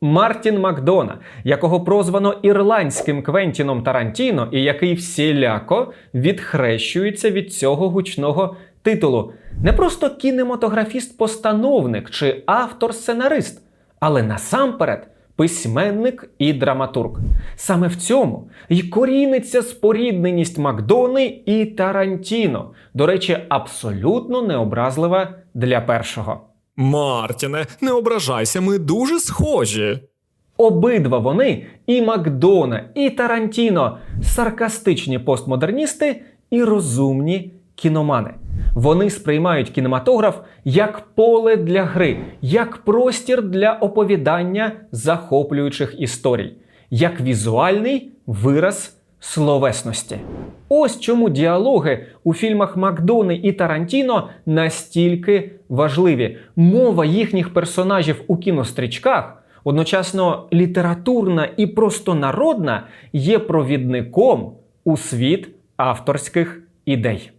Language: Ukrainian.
Мартін Макдона, якого прозвано ірландським Квентіном Тарантіно, і який всіляко відхрещується від цього гучного титулу. Не просто кінематографіст-постановник чи автор-сценарист, але насамперед письменник і драматург. Саме в цьому й коріниться спорідненість Макдони і Тарантіно. До речі, абсолютно необразлива для першого. Мартіне, не ображайся, ми дуже схожі. Обидва вони, і Макдона, і Тарантіно, саркастичні постмодерністи і розумні кіномани. Вони сприймають кінематограф як поле для гри, як простір для оповідання захоплюючих історій, як візуальний вираз словесності. Ось чому діалоги у фільмах Макдони і Тарантіно настільки важливі. Мова їхніх персонажів у кінострічках, одночасно літературна і простонародна, є провідником у світ авторських ідей.